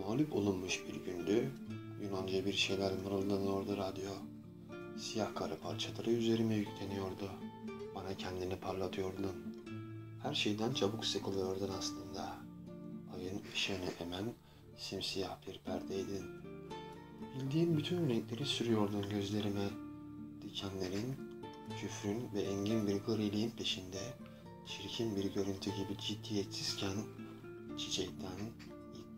Mağlup olunmuş bir gündü. Yunanca bir şeyler mırıldanıyordu radyo. Siyah kara parçaları üzerime yükleniyordu. Bana kendini parlatıyordun. Her şeyden çabuk sıkılıyordun aslında. Ayın ışığını emen simsiyah bir perdeydin. Bildiğin bütün renkleri sürüyordun gözlerime. Dikenlerin, küfrün ve engin bir griliğin peşinde çirkin bir görüntü gibi ciddiyetsizken çiçekten,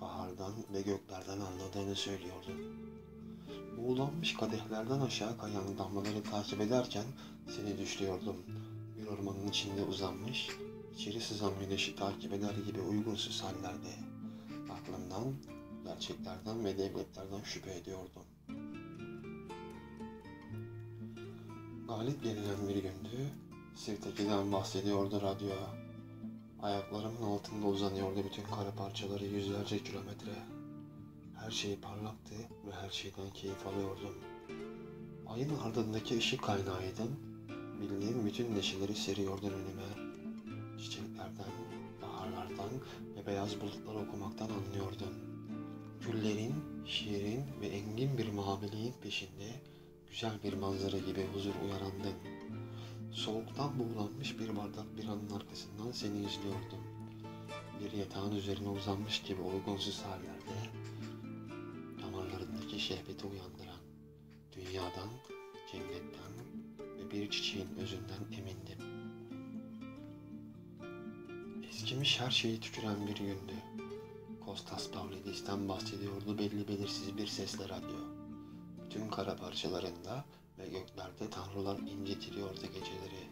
ilkbahardan ve göklerden anladığını söylüyordun. Buğulanmış kadehlerden aşağı kayan damlaları takip ederken seni düşlüyordum. Bir ormanın içinde uzanmış, içeri sızan güneşi takip eder gibi uygunsuz hallerde. Aklımdan, gerçeklerden ve devletlerden şüphe ediyordum. Galip gelinen bir gündü, Sirteki'den bahsediyordu radyo. Ayaklarımın altında uzanıyordu bütün kara parçaları yüzlerce kilometre. Her şey parlaktı ve her şeyden keyif alıyordum. Ayın ardındaki ışık kaynağıydın. Bildiğim bütün neşeleri seriyordun önüme. Çiçeklerden, baharlardan ve beyaz bulutlar okumaktan anlıyordun. Güllerin, şiirin ve engin bir maviliğin peşinde güzel bir manzara gibi huzur uyarandın. Soğuktan buğulanmış bir bardak biranın arkasından seni izliyordum. Bir yatağın üzerine uzanmış gibi uygunsuz hallerde damarlarındaki şehveti uyandıran dünyadan, cennetten ve bir çiçeğin özünden emindim. Eskimiş her şeyi tüküren bir gündü. Kostas Pavlidis'ten bahsediyordu belli belirsiz bir sesle radyo. Bütün kara parçalarında ve göklerde tanrılar incitiliyordu geceleri.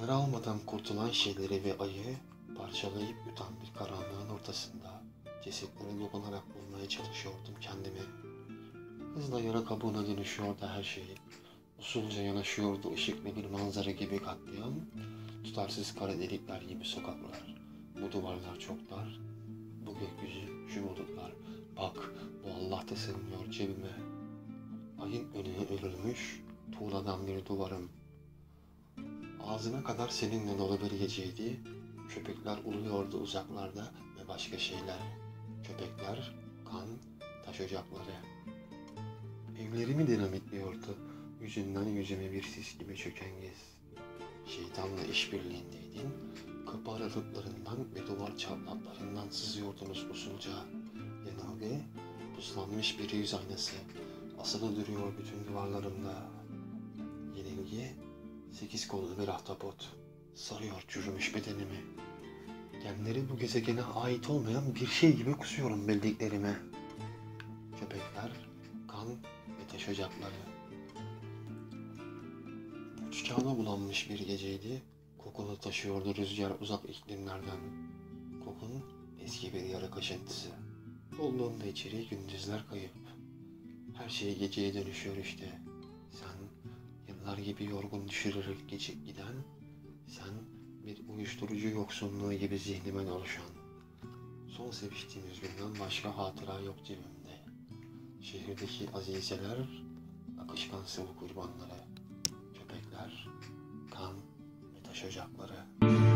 Yer almadan kurtulan şeyleri ve ayı parçalayıp yutan bir karanlığın ortasında cesetlere dokunarak bulmaya çalışıyordum kendimi. Hızla yara kabuğuna dönüşüyordu her şey. Usulca yanaşıyordu ışıklı bir manzara gibi katliam, tutarsız kara delikler gibi sokaklar. Bu duvarlar çok dar, bu gökyüzü, şu bulutlar. Bak, bu Allah da sığmıyor cebime. Ayın önüne örülmüş, tuğladan bir duvarım. Ağzına kadar seninle dolu bir geceydi. Köpekler uluyordu uzaklarda ve başka şeyler. Köpekler, kan, taş ocakları. Evlerimi dinamitliyordu. Yüzünden yüzüme bir sis gibi çöken gez. Şeytanla işbirliğindeydin. Kapı aralıklarından ve duvar çatlaklarından sızıyordunuz usulca. Yanılgı, buzlanmış bir yüz aynası. Asılı duruyor bütün duvarlarımda. Yenilgi, sekiz kollu bir ahtapot. Sarıyor çürümüş bedenimi. Genleri bu gezegene ait olmayan bir şey gibi kusuyorum bildiklerime. Köpekler, kan ve taş ocakları. Uçacağına bulanmış bir geceydi. Kokunu taşıyordu rüzgar uzak iklimlerden. Kokun eski bir yara kaşıntısı. Dolduğunda içeri gündüzler kayıp. Her şey geceye dönüşüyor işte. Sen yıllar gibi yorgun düşürerek geçip giden, sen bir uyuşturucu yoksunluğu gibi zihnime oluşan. Son seviştiğimiz günden başka hatıra yok cebimde. Şehirdeki azizeler, akışkan sıvı kurbanları, köpekler, kan ve taş ocakları.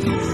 Peace.